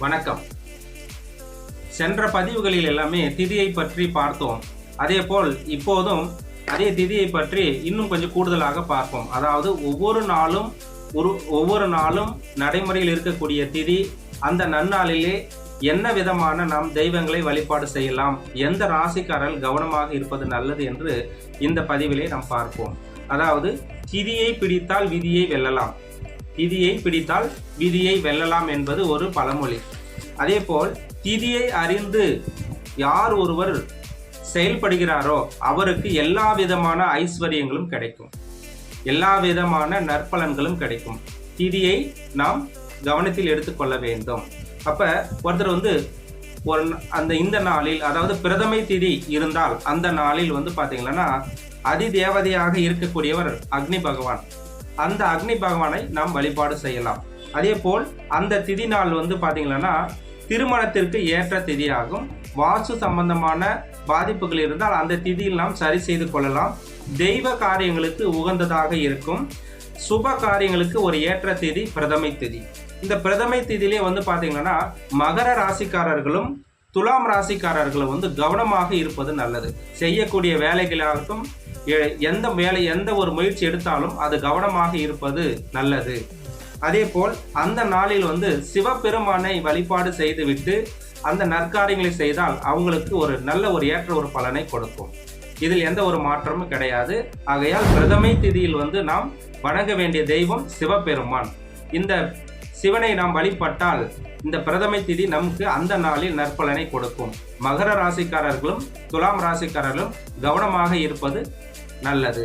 வணக்கம். சென்ற பதிவுகளில் எல்லாமே திதியை பற்றி பார்த்தோம். அதேபோல் இப்போதும் அதே திதியை பற்றி இன்னும் கொஞ்சம் கூடுதலாக பார்ப்போம். அதாவது ஒவ்வொரு நாளும் ஒரு ஒவ்வொரு நாளும் நடைமுறையில் இருக்கக்கூடிய திதி அந்த நன்னாளிலே என்ன விதமான நாம் தெய்வங்களை வழிபாடு செய்யலாம் எந்த ராசிக்காரர்கள் கவனமாக இருப்பது நல்லது என்று இந்த பதிவிலே நாம் பார்ப்போம். அதாவது திதியை பிடித்தால் விதியை வெல்லலாம். திதியை பிடித்தால் விதியை வெல்லலாம் என்பது ஒரு பழமொழி. அதேபோல் திதியை அறிந்து யார் ஒருவர் செயல்படுகிறாரோ அவருக்கு எல்லா விதமான ஐஸ்வர்யங்களும் கிடைக்கும். எல்லா விதமான நற்பலன்களும் கிடைக்கும். திதியை நாம் கவனத்தில் எடுத்துக்கொள்ள வேண்டும். அப்ப ஒருத்தர் வந்து ஒரு அந்த இந்த நாளில் அதாவது பிரதமை திதி இருந்தால் அந்த நாளில் வந்து பார்த்தீங்கன்னா அதி தேவதையாக இருக்கக்கூடியவர் அக்னி பகவான். அந்த அக்னி பகவானை நாம் வழிபாடு செய்யலாம். அதே போல் அந்த திதி நாள் வந்து பார்த்தீங்கன்னா திருமணத்திற்கு ஏற்ற திதியாகும். வாஸ்து சம்பந்தமான பாதிப்புகள் இருந்தால் அந்த திதியில் நாம் சரி செய்து கொள்ளலாம். தெய்வ காரியங்களுக்கு உகந்ததாக இருக்கும். சுப காரியங்களுக்கு ஒரு ஏற்ற திதி பிரதமை திதி. இந்த பிரதமை திதியிலே வந்து பார்த்தீங்கன்னா மகர ராசிக்காரர்களும் துலாம் ராசிக்காரர்களும் வந்து கவனமாக இருப்பது நல்லது. செய்யக்கூடிய வேலைகளாகட்டும் எந்த வேலை எந்த ஒரு முயற்சி எடுத்தாலும் அது கவனமாக இருப்பது நல்லது. அதே போல் அந்த நாளில் வந்து சிவபெருமானை வழிபாடு செய்துவிட்டு அந்த நற்காரியங்களை செய்தால் அவங்களுக்கு ஒரு நல்ல ஒரு ஏற்ற ஒரு பலனை கொடுக்கும். இதில் எந்த ஒரு மாற்றமும் கிடையாது. ஆகையால் பிரதமை திதியில் வந்து நாம் வணங்க வேண்டிய தெய்வம் சிவபெருமான். இந்த சிவனை நாம் வழிபட்டால் இந்த பிரதமை திதி நமக்கு அந்த நாளில் நற்பலனை கொடுக்கும். மகர ராசிக்காரர்களும் துலாம் ராசிக்காரர்களும் கவனமாக இருப்பது நல்லது.